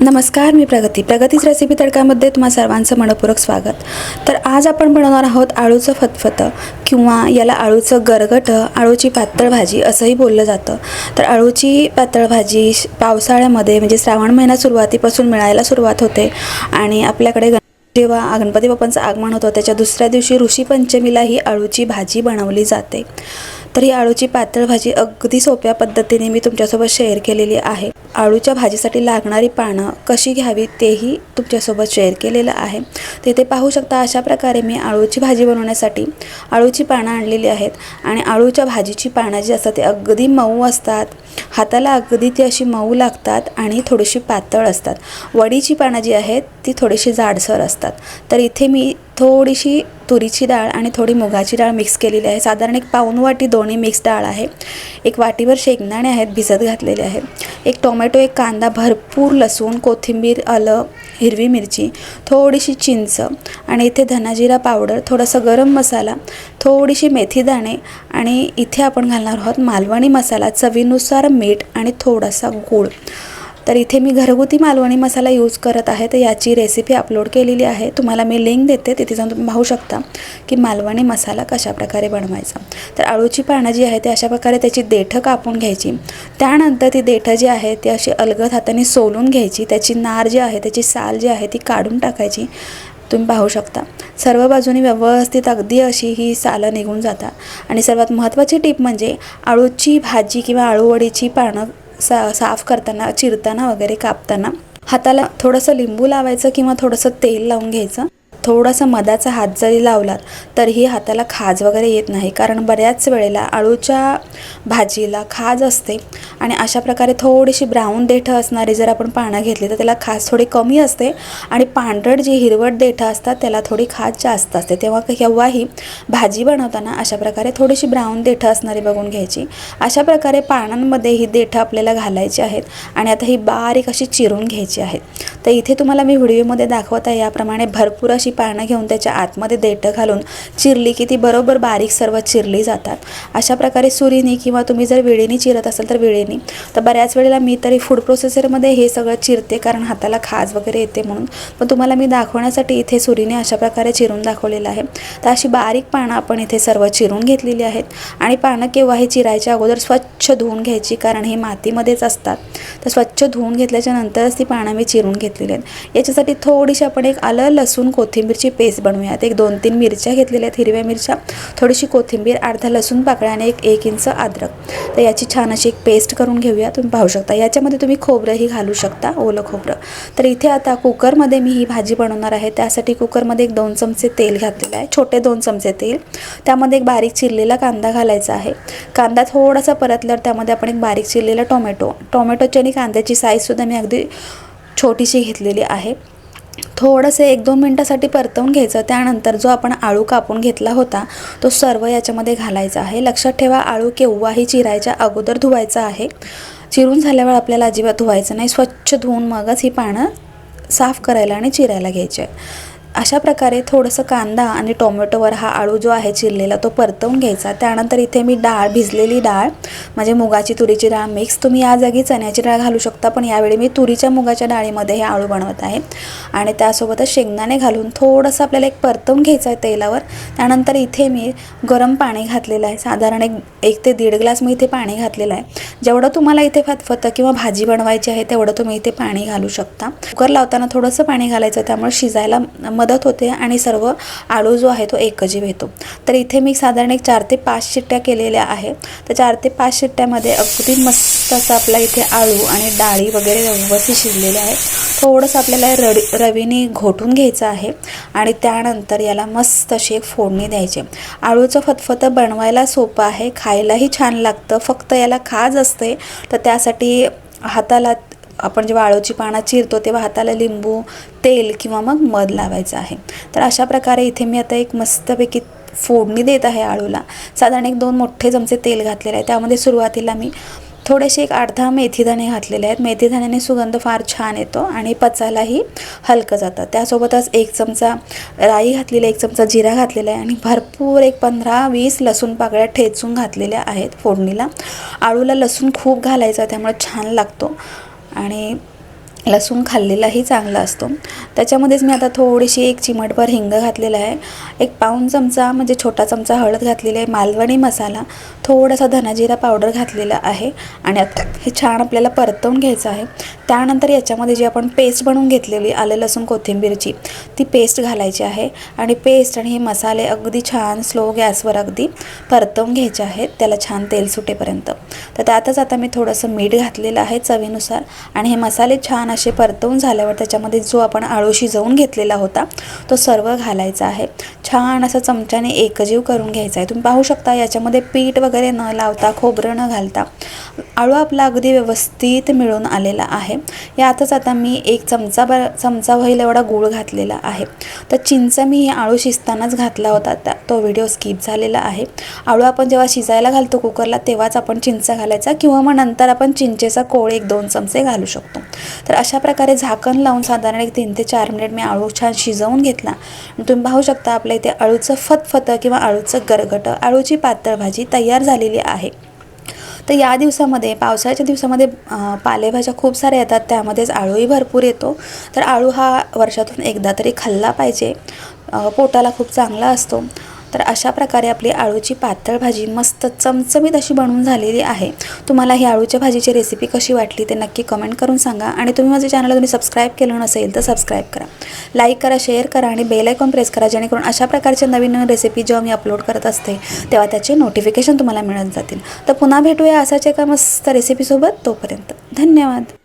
नमस्कार मी प्रगती. प्रगतीच रेसिपी तडकामध्ये तुम्हा सर्वांचं मनपूरक स्वागत. तर आज आपण बनवणार आहोत आळूचं फतफतं किंवा याला आळूचं गरगटं आळूची पातळ भाजी असंही बोललं जातं. तर आळूची पातळ भाजी श- पावसाळ्यामध्ये म्हणजे श्रावण महिना सुरुवातीपासून मिळायला सुरुवात होते आणि आपल्याकडे जेव्हा गणपती बाप्पांचं आगमन होतं त्याच्या दुसऱ्या दिवशी ऋषी पंचमीला ही आळूची भाजी बनवली जाते. तर ही आळूची पातळ भाजी अगदी सोप्या पद्धतीने मी तुमच्यासोबत शेअर केलेली आहे. आळूच्या भाजीसाठी लागणारी पानं कशी घ्यावी तेही तुमच्यासोबत शेअर केलेलं आहे. तिथे पाहू शकता अशा प्रकारे मी आळूची भाजी बनवण्यासाठी आळूची पानं आणलेली आहेत. आणि आळूच्या भाजीची पानं जी असतात ते अगदी मऊ असतात. हाताला अगदी ती अशी मऊ लागतात आणि थोडीशी पातळ असतात. वडीची पानं जी आहेत ती थोडीशी जाडसर असतात. तर इथे मी थोडीशी तुरीची डाळ आणि थोडी मुगाची डाळ मिक्स केलेली आहे. साधारण एक पाऊन वाटी दोन्ही मिक्स डाळ आहे. एक वाटीवर शेंगदाणे आहेत भिजत घातलेले आहेत. एक टोमॅटो टोमॅटो एक कांदा भरपूर लसूण कोथिंबीर आलं हिरवी मिरची थोडीशी चिंच आणि इथे धनाजिरा पावडर थोडासा गरम मसाला थोडीशी मेथीदाणे आणि इथे आपण घालणार आहोत मालवणी मसाला चवीनुसार मीठ आणि थोडासा गूळ. तर इथे मी घरगुती मालवणी मसाला यूज करत आहे. तर याची रेसिपी अपलोड केलेली आहे. तुम्हाला मी लिंक देते. तिथे जाऊन तुम्ही पाहू शकता की मालवणी मसाला कशाप्रकारे बनवायचा. तर आळूची पानं जी आहे ते अशा प्रकारे त्याची देठं कापून घ्यायची. त्यानंतर ती देठं जी आहे ती अशी अलगद हाताने सोलून घ्यायची. त्याची नार जी आहे त्याची साल जी आहे ती काढून टाकायची. तुम्ही पाहू शकता. सर्व बाजूनी व्यवस्थित अगदी अशी ही सालं निघून जातात. आणि सर्वात महत्त्वाची टीप म्हणजे आळूची भाजी किंवा आळूवडीची पानं सा साफ करताना चिरताना वगैरे कापताना हाताला थोडंसं लिंबू लावायचं किंवा थोडंसं तेल लावून घ्यायचं. थोडासा मधाचा हात जरी लावलात तरीही हाताला खाज वगैरे येत नाही. कारण बऱ्याच वेळेला आळूच्या भाजीला खाज असते आणि अशा प्रकारे थोडीशी ब्राऊन देठं असणारी जर आपण पानं घेतली तर त्याला खाज थोडी कमी असते आणि पांढरट जी हिरवट देठं असतात त्याला थोडी खाज जास्त असते. तेव्हा केव्हाही भाजी बनवताना अशा प्रकारे थोडीशी ब्राऊन देठं असणारी बघून घ्यायची. अशा प्रकारे पानांमध्ये ही देठं आपल्याला घालायची आहेत आणि आता ही बारीक अशी चिरून घ्यायची आहेत. तर इथे तुम्हाला मी व्हिडिओमध्ये दाखवत आहे याप्रमाणे भरपूर अशी पानं घेऊन त्याच्या आतमध्ये देठं घालून चिरली की ती बरोबर बारीक सर्व चिरली जातात. अशा प्रकारे सुरीने किंवा तुम्ही जर वेळेने चिरत असाल तर वेळेने. तर बऱ्याच वेळेला मी तरी फूड प्रोसेसरमध्ये हे सगळं चिरते कारण हाताला खाज वगैरे येते म्हणून. पण तुम्हाला मी दाखवण्यासाठी इथे सुरीने अशा प्रकारे चिरून दाखवलेलं आहे. तर अशी बारीक पानं आपण इथे सर्व चिरून घेतलेली आहेत. आणि पानं केव्हा हे चिरायच्या अगोदर स्वच्छ धुवून घ्यायची कारण हे मातीमध्येच असतात. तर स्वच्छ धुवून घेतल्याच्या नंतरच ती पानं मी चिरून घेतलेली आहेत. याच्यासाठी थोडीशी आपण एक आलं लसूण कोथिंबीरची पेस्ट बनवूयात. एक दोन तीन मिरच्या घेतलेल्या आहेत. हिरव्या मिरच्या थोडीशी कोथिंबीर अर्धा लसूण पाकळ्या आणि एक एक इंच अद्रक. तर याची छान अशी एक पेस्ट करून घेऊया. तुम्ही पाहू शकता. याच्यामध्ये तुम्ही खोबरंही घालू शकता. ओलं खोबरं. तर इथे आता कुकरमध्ये मी ही भाजी बनवणार आहे. त्यासाठी कुकरमध्ये एक दोन चमचे तेल घातलेलं आहे. छोटे दोन चमचे तेल. त्यामध्ये एक बारीक चिरलेला कांदा घालायचा आहे. कांदा थोडासा परतल्यावर त्यामध्ये आपण एक बारीक चिरलेला टोमॅटो. टोमॅटोची आणि कांद्याची साईजसुद्धा मी अगदी छोटीशी घेतलेली आहे. थोडंसं एक दोन मिनटासाठी परतवून घ्यायचं. त्यानंतर जो आपण आळू कापून घेतला होता तो सर्व याच्यामध्ये घालायचा आहे. लक्षात ठेवा आळू केव्हाही चिरायच्या अगोदर धुवायचा आहे. चिरून झाल्यावर आपल्याला अजिबात धुवायचं नाही. स्वच्छ धुवून मगच ही पानं साफ करायला आणि चिरायला घ्यायचे अशा प्रकारे थोडंसं कांदा आणि टोमॅटोवर हा आळू जो आहे चिरलेला तो परतवून घ्यायचा. त्यानंतर इथे मी डाळ भिजलेली डाळ म्हणजे मुगाची तुरीची डाळ मिक्स तुम्ही या जागी चण्याची डाळ घालू शकता पण यावेळी मी तुरीच्या मुगाच्या डाळीमध्ये हे आळू बनवत आहे. आणि त्यासोबतच शेंगदाणे घालून थोडंसं आपल्याला एक परतवून घ्यायचं आहे तेलावर. त्यानंतर इथे मी गरम पाणी घातलेलं आहे. साधारण एक एक ते दीड ग्लास मी इथे पाणी घातलेलं आहे. जेवढं तुम्हाला इथे फतफतं किंवा भाजी बनवायची आहे तेवढं तुम्ही इथे पाणी घालू शकता. कुकर लावताना थोडंसं पाणी घालायचं त्यामुळे शिजायला मदत होते आणि सर्व आळू जो आहे तो एकजीव येतो. तर इथे मी साधारण एक चार ते पाच शिट्ट्या केलेल्या आहे. तर चार ते पाच शिट्ट्यामध्ये अगदी मस्त असं आपला इथे आळू आणि डाळी वगैरे व्यवस्थित शिजलेले आहे थोडंसं आपल्याला रड रवीने घोटून घ्यायचं आहे आणि त्यानंतर याला मस्त अशी एक फोडणी द्यायची. आळूचं फतफतं बनवायला सोपं आहे खायलाही छान लागतं फक्त याला खाज असते तर त्यासाठी हाताला आपण जेव्हा आळूची पानं चिरतो तेव्हा हाताला लिंबू तेल किंवा मग मध लावायचं आहे. तर अशा प्रकारे इथे मी आता एक मस्तपैकी फोडणी देत आहे आळूला. साधारण एक दोन मोठे चमचे तेल घातलेले आहे. त्यामध्ये सुरुवातीला मी थोडेसे एक आठ दहा मेथीदाणे घातलेले आहेत. मेथीदाण्याने सुगंध फार छान येतो आणि पचायलाही हलकं जातं. त्यासोबतच एक चमचा राई घातलेला एक चमचा जिरा घातलेला आहे आणि भरपूर एक पंधरा वीस लसूण पाकळ्या ठेचून घातलेल्या आहेत फोडणीला. आळूला लसूण खूप घालायचा त्यामुळे छान लागतो. आणि लसूण खाल्लेलाही चांगला असतो. त्याच्यामध्येच मी आता थोडीशी एक चिमटभर हिंग घातलेला आहे. एक पाऊण चमचा म्हणजे छोटा चमचा हळद घातलेली आहे मालवणी मसाला थोडासा धनाजिरा पावडर घातलेला आहे आणि आता हे छान आपल्याला परतवून घ्यायचं आहे. त्यानंतर याच्यामध्ये जी आपण पेस्ट बनवून घेतलेली आलं लसूण कोथिंबीरची ती पेस्ट घालायची आहे आणि पेस्ट आणि हे मसाले अगदी छान स्लो गॅसवर अगदी परतवून घ्यायचे आहेत. त्याला छान तेल सुटेपर्यंत. तर त्यातच आता मी थोडंसं मीठ घातलेलं आहे चवीनुसार आणि हे मसाले छान असे परतवून झाल्यावर त्याच्यामध्ये जो आपण आळू शिजवून घेतलेला होता तो सर्व घालायचा आहे. छान असं चमच्याने एकजीव करून घ्यायचा आहे. तुम्ही पाहू शकता याच्यामध्ये पीठ वगैरे न लावता खोबरं न घालता आळू आपला अगदी व्यवस्थित मिळून आलेला आहे. यातच आता मी एक चमचा बर चमचा होईल एवढा गूळ घातलेला आहे. तर चिंच मी हे आळू शिजतानाच घातला होता. त्या तो व्हिडिओ स्किप झालेला आहे. आळू आपण जेव्हा शिजायला घालतो कुकरला तेव्हाच आपण चिंच घालायचा किंवा मग नंतर आपण चिंचेचा कोळ एक दोन चमचे घालू शकतो. तर अशा प्रकारे झाकण लावून साधारण एक तीन ते चार मिनिट मी आळू छान शिजवून घेतला. तुम्ही पाहू शकता आपल्या इथे आळूचं फतफतं किंवा आळूचं गरगटं आळूची पातळ भाजी तयार झालेली आहे. तर या दिवसामध्ये पावसाळ्याच्या दिवसामध्ये पालेभाज्या खूप साऱ्या येतात त्यामध्येच आळूही भरपूर येतो. तर आळू हा वर्षातून एकदा तरी खाल्ला पाहिजे. पोटाला खूप चांगला असतो. तर अशा प्रकारे आपली आळूची पातळ भाजी मस्त चमचमीत अशी बनवून झालेली आहे. तुम्हाला ही आळूच्या भाजीची रेसिपी कशी वाटली ते नक्की कमेंट करून सांगा आणि तुम्ही माझ्या चॅनलला तुम्ही सबस्क्राईब केलं नसेल तर सबस्क्राईब करा. लाईक करा शेअर करा आणि बेल आयकॉन प्रेस करा जेणेकरून अशा प्रकारच्या नवीन नवीन रेसिपी जेव्हा मी अपलोड करत असते तेव्हा त्याचे नोटिफिकेशन तुम्हाला मिळत जातील. तर पुन्हा भेटूया असाच एका मस्त रेसिपीसोबत तोपर्यंत धन्यवाद.